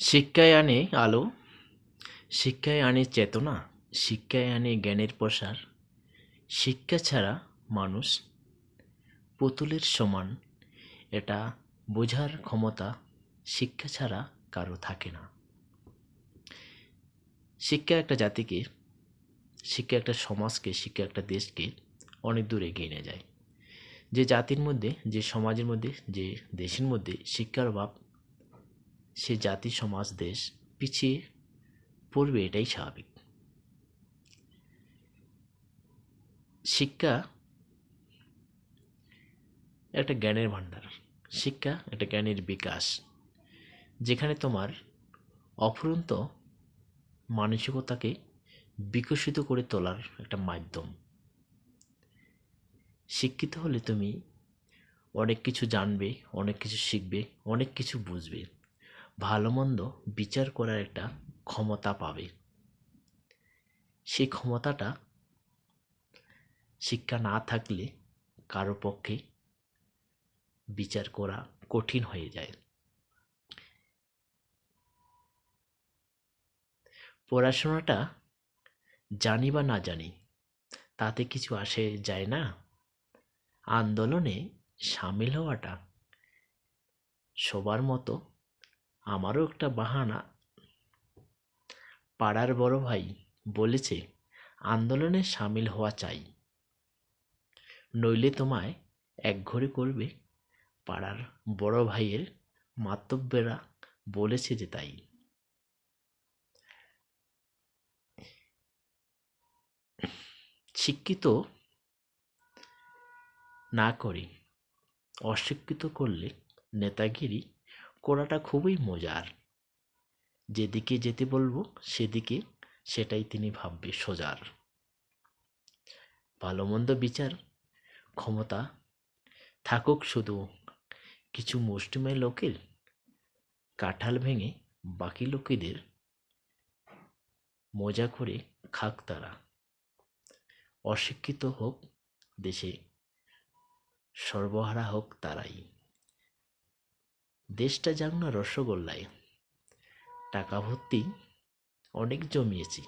শিক্ষায় আনে আলো, শিক্ষায় আনে চেতনা, শিক্ষায় আনে জ্ঞানের প্রসার। শিক্ষা ছাড়া মানুষ পুতুলের সমান। এটা বোঝার ক্ষমতা শিক্ষা ছাড়া কারও থাকে না। শিক্ষা একটা জাতিকে, শিক্ষা একটা সমাজকে, শিক্ষা একটা দেশকে অনেক দূর এগিয়ে নিয়ে যায়। যে জাতির মধ্যে, যে সমাজের মধ্যে, যে দেশের মধ্যে শিক্ষার অভাব সে জাতি, সমাজ, দেশ পিছিয়ে পড়বে এটাই স্বাভাবিক। শিক্ষা একটা জ্ঞানের ভাণ্ডার। শিক্ষা একটা জ্ঞানের বিকাশ। যেখানে তোমার অফুরন্ত মানসিকতাকে বিকশিত করে তোলার একটা মাধ্যম। শিক্ষিত হলে তুমি অনেক কিছু জানবে, অনেক কিছু শিখবে, অনেক কিছু বুঝবে। ভালো মন্দ বিচার করার একটা ক্ষমতা পাবে। সেই ক্ষমতাটা শিক্ষা না থাকলে কারও পক্ষে বিচার করা কঠিন হয়ে যায়। পড়াশোনাটা জানি বা না জানি, তাতে কিছু আসে যায় না। আন্দোলনে সামিল হওয়াটা সবার মতো আমারও একটা বাহানা। পাড়ার বড় ভাই বলেছে, আন্দোলনে সামিল হওয়া চাই। নইলে তোমায় একঘরে করবে। পাড়ার বড় ভাইয়ের মাতব্যেরা বলেছে যে তাই। শিক্ষিত না করে, অশিক্ষিত করলে নেতাগিরি করাটা খুবই মজার। যেদিকে যেতে বলব, সেদিকে সেটাই তিনি ভাববে সোজার। ভালো মন্দ বিচার, ক্ষমতা থাকুক শুধু। কিছু মুষ্টিমেয় লোকের কাঁঠাল ভেঙে বাকি লোকেদের মজা করে খাক তারা। অশিক্ষিত হোক দেশে, সর্বহারা হোক তারাই। দেশটা যাক না রসগোল্লায়। টাকা ভর্তি, অনেক জমিয়েছি।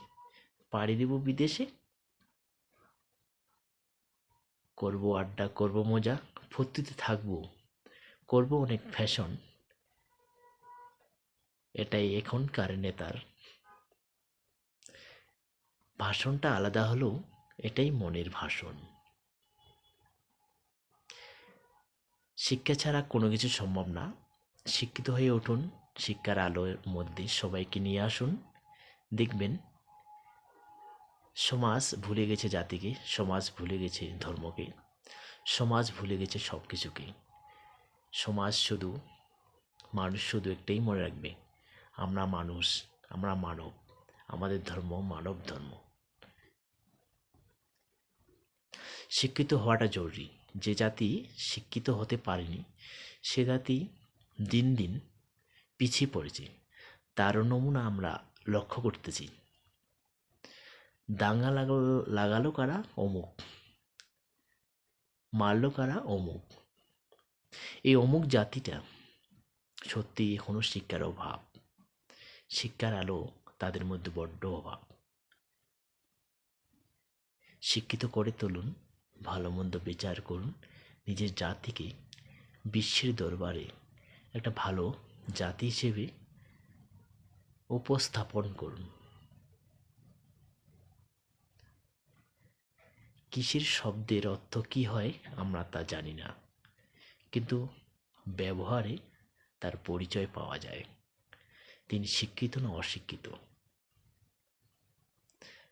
পাড়ি দেব বিদেশে? করব আড্ডা, করব মজা ফুর্তিতে থাকব। করব অনেক ফ্যাশন এটাই এখনকার নেতার। ভাষণটা আলাদা হলেও এটাই মনের ভাষণ। শিক্ষা ছাড়া কোনো কিছু সম্ভব না। শিক্ষিত হয়ে উঠুন, শিক্ষার আলোর মধ্যে সবাইকে নিয়ে আসুন। দেখবেন, সমাজ ভুলে গেছে জাতিকে, সমাজ ভুলে গেছে ধর্মকে, সমাজ ভুলে গেছে সব কিছুকে সমাজ শুধু, মানুষ শুধু একটাই মনে রাখবে, আমরা মানুষ, আমরা মানব, আমাদের ধর্ম মানব ধর্ম। শিক্ষিত হওয়াটা জরুরি। যে জাতি শিক্ষিত হতে পারেনি, সে জাতি দিন দিন পিছিয়ে পড়েছে। তারও নমুনা আমরা লক্ষ্য করতেছি। দাঙ্গা লাগালো লাগালো কারা? অমুক। মারলো কারা? অমুক। এই অমুক জাতিটা সত্যি এখনও শিক্ষার অভাব। শিক্ষার আলো তাদের মধ্যে বড্ড অভাব। শিক্ষিত করে তুলুন, ভালো মন্দ বিচার করুন, নিজের জাতিকে বিশ্বের দরবারে একটা ভালো জাতি হিসেবে উপস্থাপন করুন। কিসের শব্দের অর্থ কী হয় আমরা তা জানি না। কিন্তু ব্যবহারে তার পরিচয় পাওয়া যায়। তিনি শিক্ষিত না অশিক্ষিত।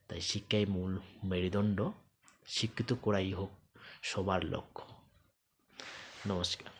তাই শিক্ষাই মূল মেরুদণ্ড। শিক্ষিত করাই হোক সবার লক্ষ্য। নমস্কার।